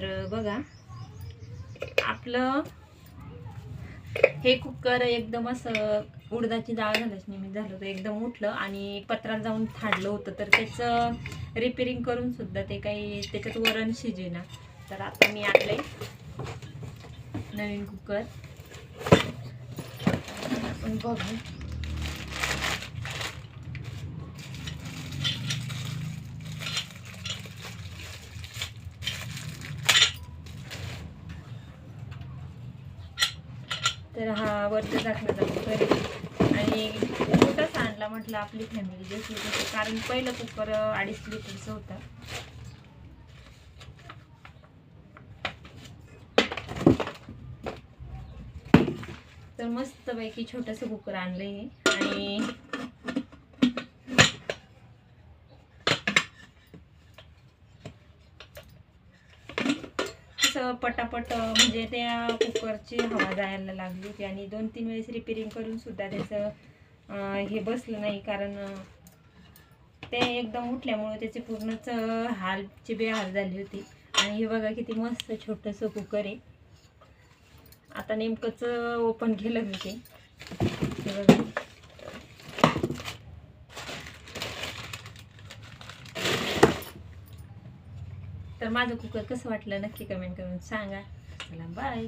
तर बघा. आपलं हे कुकर एकदम असं उडदाची डाळ झाल्याच निमित्त झालं होतं. एकदम उठलं आणि पत्रात जाऊन थाडलं होतं. तर त्याचं रिपेरिंग करून सुद्धा ते काही त्याच्यात वरण शिजेना. तर आता मी आणलंय नवीन कुकर. आपण बघू. तर हा वरचा झाकणाचा कुकर आहे आणि मोठाच आणला म्हटलं आपली फॅमिली जशी तशी कारण पहिलं कुकर अडीच लिटरचं होतं. तर मस्तपैकी छोटंसं कुकर आणलं आहे आणि असं पटापट म्हणजे त्या कुकरची हवा जायला लागली होती आणि दोन तीन वेळेस रिपेरिंग करून सुद्धा त्याचं हे बसलं नाही. कारण ते एकदम उठल्यामुळं त्याचे पूर्णच हालची बेहाल झाली होती. आणि हे बघा किती मस्त छोटंसं कुकर आहे. आता नेमकंच ओपन केलं मी ते. बघा. तर माझं कुकर कसं वाटलं नक्की कमेंट करून सांगा. चला बाय